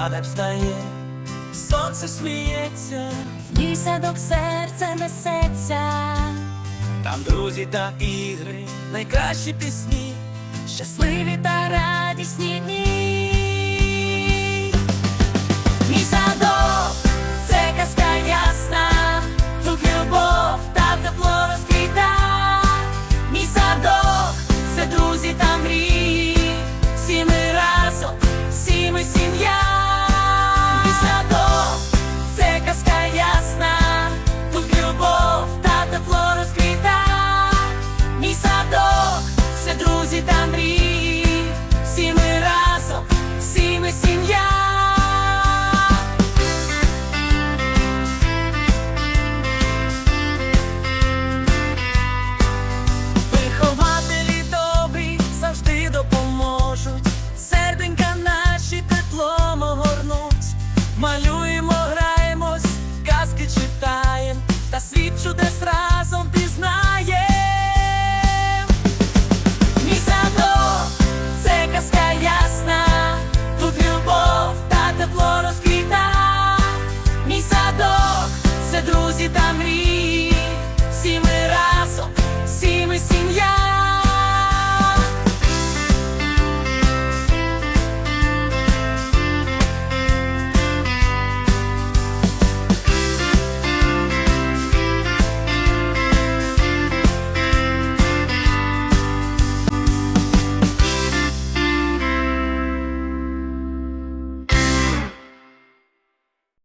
ранок встає, сонце сміється, Мій садок серце несеться, там друзі та ігри, найкращі пісні, щасливі та радісні дні. മലു